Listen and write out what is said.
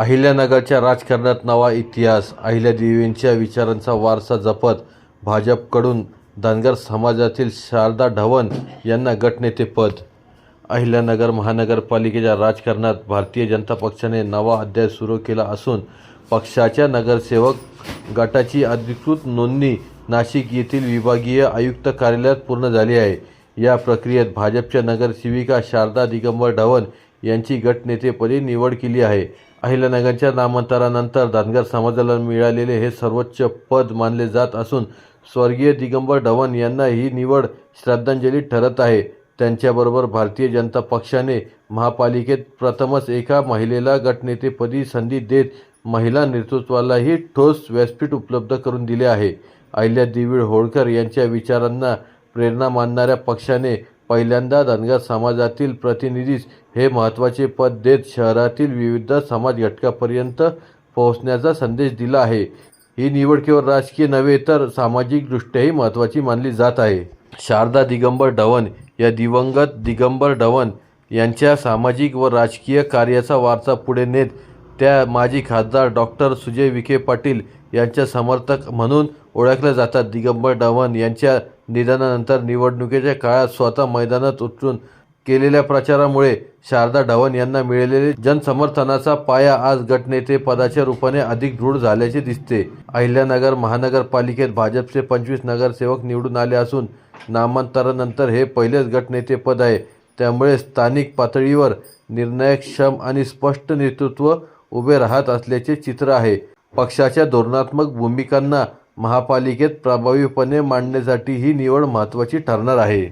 अहिल्यानगरच्या राजकारणात नवा इतिहास अहिल्यादेवींच्या विचारांचा वारसा जपत भाजपकडून धनगर समाजातील शारदा ढवण यांना गटनेतेपद अहिल्यानगर महानगरपालिकेच्या राजकारणात भारतीय जनता पक्षाने नवा अध्याय सुरू केला असून पक्षाच्या नगरसेवक गटाची अधिकृत नोंदणी नाशिक येथील विभागीय आयुक्त कार्यालयात पूर्ण झाली आहे. या प्रक्रियेत भाजपच्या नगरसेविका शारदा दिगंबर ढवण यांची गटनेतेपदी निवड केली आहे. अहिल्यानगरच्या नामांतरानंतर धनगर समाजाला मिळालेले हे सर्वोच्च पद मानले जात असून स्वर्गीय दिगंबर ढवण यांना ही निवड श्रद्धांजली ठरत आहे. त्यांच्याबरोबर भारतीय जनता पक्षाने महापालिकेत प्रथमच एका महिलेला गटनेतेपदी संधी देत महिला नेतृत्वालाही ठोस व्यासपीठ उपलब्ध करून दिले आहे. अहिल्या दिवीळ होळकर यांच्या विचारांना प्रेरणा मानणाऱ्या पक्षाने पहिल्यांदा धनगर समाजातील प्रतिनिधीस हे महत्त्वाचे पद देत शहरातील विविध समाज घटकापर्यंत पोहोचण्याचा संदेश दिला आहे. ही निवड केवळ राजकीय नव्हे तर सामाजिकदृष्ट्याही महत्त्वाची मानली जात आहे. शारदा दिगंबर ढवण या दिवंगत दिगंबर ढवण यांच्या सामाजिक व राजकीय कार्याचा वारसा पुढे नेत त्या माजी खासदार डॉक्टर सुजय विखे पाटील यांच्या समर्थक म्हणून ओळखल्या जातात. दिगंबर ढवण यांच्या निधनानंतर निवडणुकीच्या काळात स्वतः मैदानात उतरून केलेल्या प्रचारामुळे शारदा ढवण यांना मिळालेले जनसमर्थनाचा पाया आज गटनेते पदाच्या रूपाने अधिक दृढ झाल्याचे दिसते. अहिल्यानगर महानगरपालिकेत भाजपचे पंचवीस नगरसेवक निवडून आले असून नामांतरानंतर हे पहिलेच गटनेतेपद आहे. त्यामुळे स्थानिक पातळीवर निर्णायक क्षम आणि स्पष्ट नेतृत्व उभे राहत असल्याचे चित्र आहे. पक्षाच्या धोरणात्मक भूमिकांना महापालिकेत प्रभावीपणे मांडण्यासाठी ही निवड महत्त्वाची ठरणार आहे.